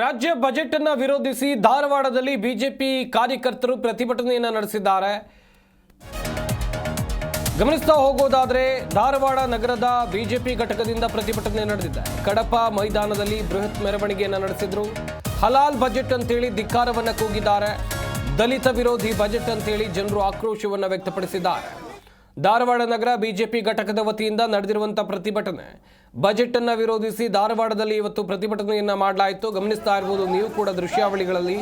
ರಾಜ್ಯ ಬಜೆಟ್ ಅನ್ನು ವಿರೋಧಿಸಿ ಧಾರವಾಡದಲ್ಲಿ ಬಿಜೆಪಿ ಕಾರ್ಯಕರ್ತರು ಪ್ರತಿಭಟನೆಯನ್ನು ನಡೆಸಿದ್ದಾರೆ. ಗಮನಿಸ್ತಾ ಹೋಗೋದಾದರೆ ಧಾರವಾಡ ನಗರದ ಬಿಜೆಪಿ ಘಟಕದಿಂದ ಪ್ರತಿಭಟನೆ ನಡೆದಿದೆ. ಕಡಪ ಮೈದಾನದಲ್ಲಿ ಬೃಹತ್ ಮೆರವಣಿಗೆಯನ್ನು ನಡೆಸಿದ್ರು. ಹಲಾಲ್ ಬಜೆಟ್ ಅಂತೇಳಿ ಧಿಕ್ಕಾರವನ್ನ ಕೂಗಿದ್ದಾರೆ. ದಲಿತ ವಿರೋಧಿ ಬಜೆಟ್ ಅಂತೇಳಿ ಜನರು ಆಕ್ರೋಶವನ್ನ ವ್ಯಕ್ತಪಡಿಸಿದ್ದಾರೆ. ಧಾರವಾಡ ನಗರ ಬಿಜೆಪಿ ಘಟಕದ ವತಿಯಿಂದ ನಡೆದಿರುವಂಥ ಪ್ರತಿಭಟನೆ ಬಜೆಟ್ ಅನ್ನು ವಿರೋಧಿಸಿ ಧಾರವಾಡದಲ್ಲಿ ಇವತ್ತು ಪ್ರತಿಭಟನೆಯನ್ನ ಮಾಡಲಾಯಿತು. ಗಮನಿಸ್ತಾ ಇರ್ಬೋದು, ನೀವು ಕೂಡ ದೃಶ್ಯಾವಳಿಗಳಲ್ಲಿ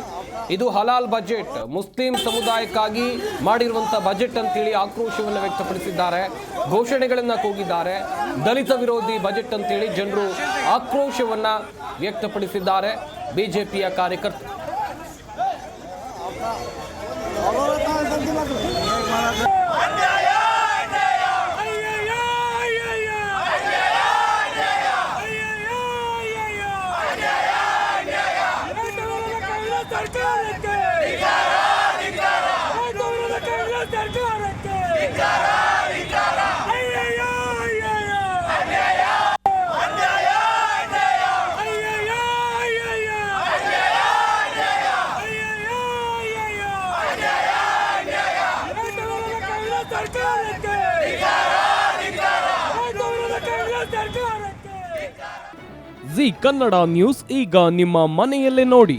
ಇದು ಹಲಾಲ್ ಬಜೆಟ್. ಮುಸ್ಲಿಂ ಸಮುದಾಯಕ್ಕಾಗಿ ಮಾಡಿರುವಂತಹ ಬಜೆಟ್ ಅಂತೇಳಿ ಆಕ್ರೋಶವನ್ನು ವ್ಯಕ್ತಪಡಿಸಿದ್ದಾರೆ, ಘೋಷಣೆಗಳನ್ನ ಕೂಗಿದ್ದಾರೆ. ದಲಿತ ವಿರೋಧಿ ಬಜೆಟ್ ಅಂತೇಳಿ ಜನರು ಆಕ್ರೋಶವನ್ನ ವ್ಯಕ್ತಪಡಿಸಿದ್ದಾರೆ ಬಿಜೆಪಿಯ ಕಾರ್ಯಕರ್ತರು ಸರ್ಕಾರಕ್ಕೆ ಅಯ್ಯಯ್ಯೋ ಅಯ್ಯಯ್ಯೋ ಸರ್ಕಾರಕ್ಕೆ ಸರ್ಕಾರಕ್ಕೆ ಜಿ ಕನ್ನಡ ನ್ಯೂಸ್ ಈಗ ನಿಮ್ಮ ಮನೆಯಲ್ಲೇ ನೋಡಿ.